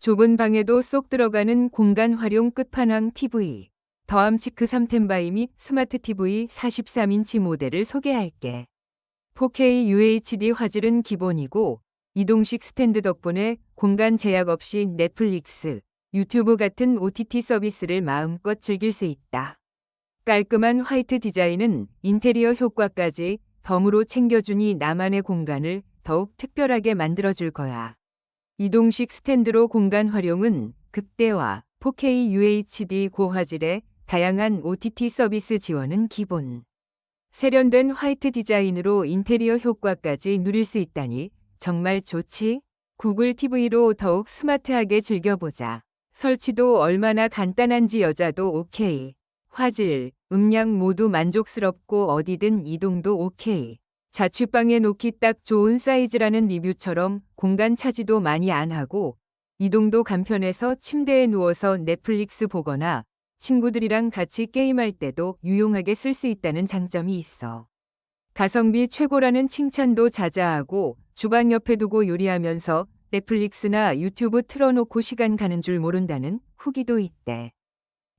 좁은 방에도 쏙 들어가는 공간 활용 끝판왕 TV. 더암치크 3템바이 및 스마트 TV 43인치 모델을 소개할게. 4K UHD 화질은 기본이고 이동식 스탠드 덕분에 공간 제약 없이 넷플릭스, 유튜브 같은 OTT 서비스를 마음껏 즐길 수 있다. 깔끔한 화이트 디자인은 인테리어 효과까지 덤으로 챙겨주니 나만의 공간을 더욱 특별하게 만들어줄 거야. 이동식 스탠드로 공간 활용은 극대화, 4K UHD 고화질의 다양한 OTT 서비스 지원은 기본. 세련된 화이트 디자인으로 인테리어 효과까지 누릴 수 있다니 정말 좋지? 구글 TV로 더욱 스마트하게 즐겨보자. 설치도 얼마나 간단한지 여자도 오케이. 화질, 음량 모두 만족스럽고 어디든 이동도 오케이. 자취방에 놓기 딱 좋은 사이즈라는 리뷰처럼 공간 차지도 많이 안 하고 이동도 간편해서 침대에 누워서 넷플릭스 보거나 친구들이랑 같이 게임할 때도 유용하게 쓸 수 있다는 장점이 있어. 가성비 최고라는 칭찬도 자자하고 주방 옆에 두고 요리하면서 넷플릭스나 유튜브 틀어놓고 시간 가는 줄 모른다는 후기도 있대.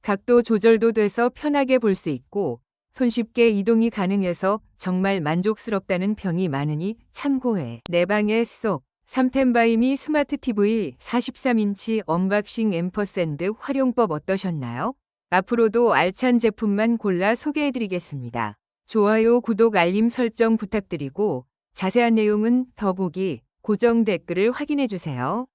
각도 조절도 돼서 편하게 볼 수 있고 손쉽게 이동이 가능해서 정말 만족스럽다는 평이 많으니 참고해. 내 방에 쏙 3템바이미 스마트 TV 43인치 언박싱 앰퍼샌드 활용법 어떠셨나요? 앞으로도 알찬 제품만 골라 소개해드리겠습니다. 좋아요, 구독, 알림 설정 부탁드리고 자세한 내용은 더보기 고정 댓글을 확인해주세요.